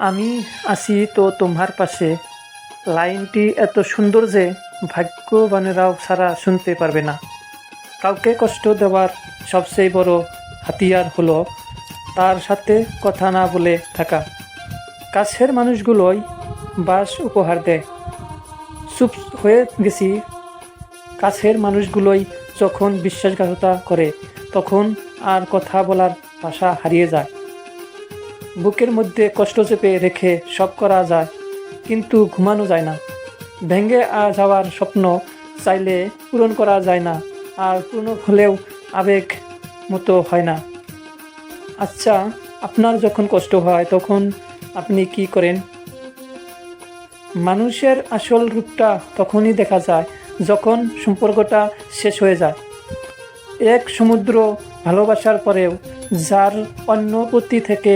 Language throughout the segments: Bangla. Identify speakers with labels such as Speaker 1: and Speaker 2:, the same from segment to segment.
Speaker 1: আমি আছি তো তোমার পাশে। লাইনটি এত সুন্দর যে ভাগ্যবানেরাও সারা শুনতে পারবে না। কাউকে কষ্ট দেওয়ার সবচেয়ে বড় হাতিয়ার হলো তার সাথে কথা না বলে থাকা। কাছের মানুষগুলোই বাস উপহার দেয়। চুপ হয়ে গেছি। কাছের মানুষগুলোই যখন বিশ্বাসঘাতকতা করে, তখন আর কথা বলার ভাষা হারিয়ে যায়। বুকের মধ্যে কষ্ট চেপে রেখে সব করা যায়, কিন্তু ঘুমানো যায় না। ভেঙে যাওয়ার স্বপ্ন চাইলে পূরণ করা যায় না, আর পূর্ণ হলেও আবেগ মতো হয় না। আচ্ছা আপনার যখন কষ্ট হয়, তখন আপনি কি করেন? মানুষের আসল রূপটা তখনই দেখা যায়, যখন সম্পর্কটা শেষ হয়ে যায়। এক সমুদ্র ভালোবাসার পরেও, যার অন্য প্রতি থেকে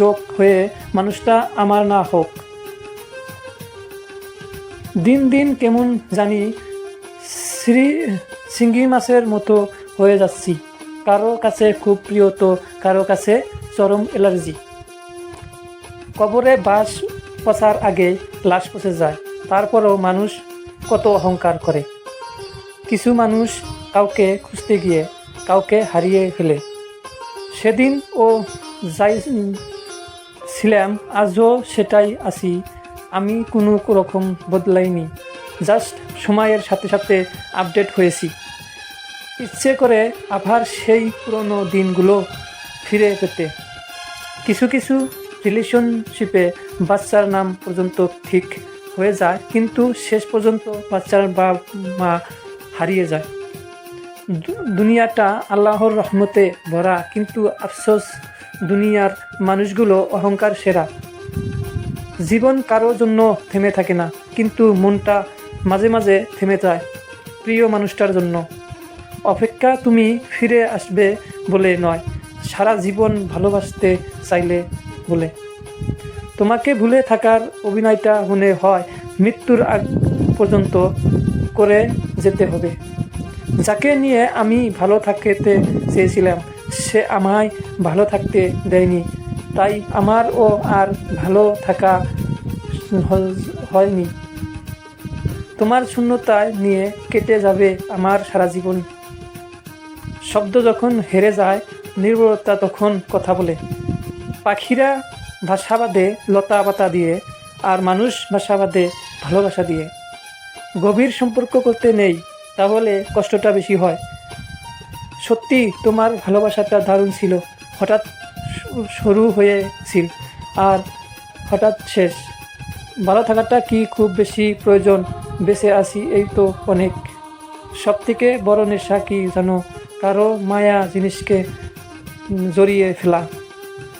Speaker 1: যোগ হয়ে মানুষটা আমার না হোক। দিন দিন কেমন জানি শ্রী সিঙ্গি মাছের মতো হয়ে যাচ্ছি। কারও কাছে খুব প্রিয় তো কারও কাছে চরম অ্যালার্জি। কবরে বাস পচার আগে লাশ পচে যায়, তারপরেও মানুষ কত অহংকার করে। কিছু মানুষ কাউকে খুঁজতে গিয়ে, কাউকে হারিয়ে ফেলে। সেদিন ও যাই ছিলাম আজও সেটাই আছি। আমি কোনো রকম বদলাইনি, জাস্ট সময়ের সাথে সাথে আপডেট হয়েছি। ইচ্ছে করে আবার সেই পুরনো দিনগুলো ফিরে পেতে। কিছু কিছু রিলেশনশিপে বাচ্চার নাম পর্যন্ত ঠিক হয়ে যায়, কিন্তু শেষ পর্যন্ত বাচ্চার বাপ মা হারিয়ে যায়। দুনিয়াটা আল্লাহর রহমতে ভরা, কিন্তু আফসোস, দুনিয়ার মানুষগুলো অহংকার সেরা। জীবন কারোর জন্য থেমে থাকে না, কিন্তু মনটা মাঝে মাঝে থেমে যায় প্রিয় মানুষটার জন্য। অপেক্ষা তুমি ফিরে আসবে বলে নয়, সারা জীবন ভালোবাসতে চাইলে বলে। তোমাকে ভুলে থাকার অভিনয়টা মনে হয় মৃত্যুর আগ পর্যন্ত করে যেতে হবে। যাকে নিয়ে আমি ভালো থাকতে চেয়েছিলাম, সে আমায় ভালো থাকতে দেয়নি। তাই আমারও আর ভালো থাকা হয়নি। তোমার শূন্যতায় নিয়ে কেটে যাবে আমার সারা জীবন। শব্দ যখন হেরে যায় নির্ভরতা তখন কথা বলে। পাখিরা ভাষা বাদে লতা পাতা দিয়ে, আর মানুষ ভাষা বাদে ভালোবাসা দিয়ে। গভীর সম্পর্ক করতে নেই তাহলে কষ্টটা বেশি হয়। সত্যি তোমার ভালোবাসাটা দারুণ ছিল। হঠাৎ শুরু হয়েছিল আর হঠাৎ শেষ। ভালো থাকাটা কি খুব বেশি প্রয়োজন? বেঁচে আছি এই তো অনেক। সব থেকে বড় নেশা কি জানো? কারও মায়া জিনিসকে জড়িয়ে ফেলা।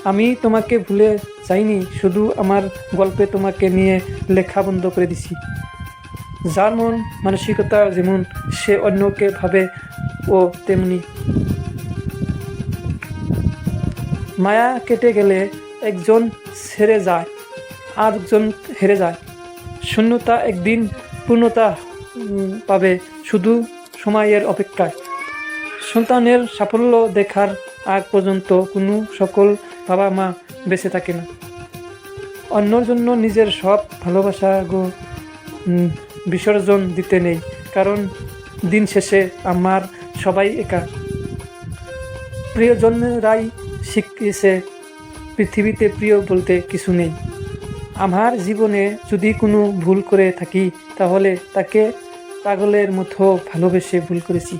Speaker 1: আমি তোমাকে ভুলে যাইনি, শুধু আমার গল্পে তোমাকে নিয়ে লেখা বন্ধ করে দিছি। যার মন মানসিকতা যেমন সে অন্যকে ভাবে, ও তেমনি। মায়া কেটে গেলে একজন ছেড়ে যায় আর একজন হেরে যায়। শূন্যতা একদিন পূর্ণতা পাবে শুধু সময়ের অপেক্ষায়। সন্তানের সাফল্য দেখার আগ পর্যন্ত কোনো সকল বাবা মা বেঁচে থাকে না অন্যর জন্য নিজের সব ভালোবাসা গো বিসর্জন দিতে নেই, কারণ দিন শেষে আমার সবাই একা। প্রিয়জনরাই শিখিয়েছে পৃথিবীতে প্রিয় বলতে কিছু নেই। আমার জীবনে যদি কোনো ভুল করে থাকি, তাহলে তাকে পাগলের মতো ভালোবেসে ভুল করেছি।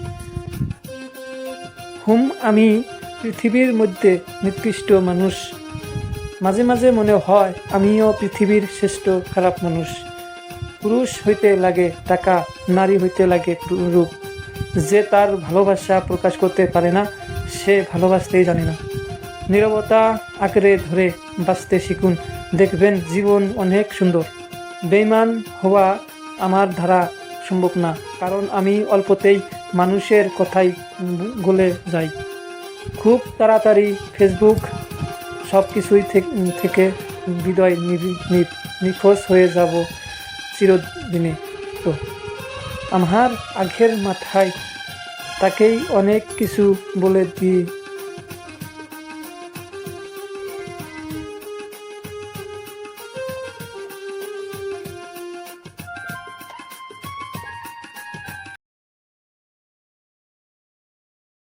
Speaker 1: হুম, আমি পৃথিবীর মধ্যে নিকৃষ্ট মানুষ। মাঝে মাঝে মনে হয়, আমিও পৃথিবীর শ্রেষ্ঠ খারাপ মানুষ। পুরুষ হইতে লাগে টাকা, নারী হইতে লাগে রূপ। যে তার ভালোবাসা প্রকাশ করতে পারে না, সে ভালোবাসতেই জানে না। নীরবতা আঁকড়ে ধরে বাঁচতে শিখুন, দেখবেন জীবন অনেক সুন্দর। বেইমান হওয়া আমার ধারা সম্ভব না, কারণ আমি অল্পতেই মানুষের কথাই গলে যাই। খুব তাড়াতাড়ি ফেসবুক সব কিছুই থেক- নি- নিখোঁজ হয়ে যাব। চিরদিনে। তো আমার আগের মাথায় তাকেই অনেক কিছু বলে দিয়ে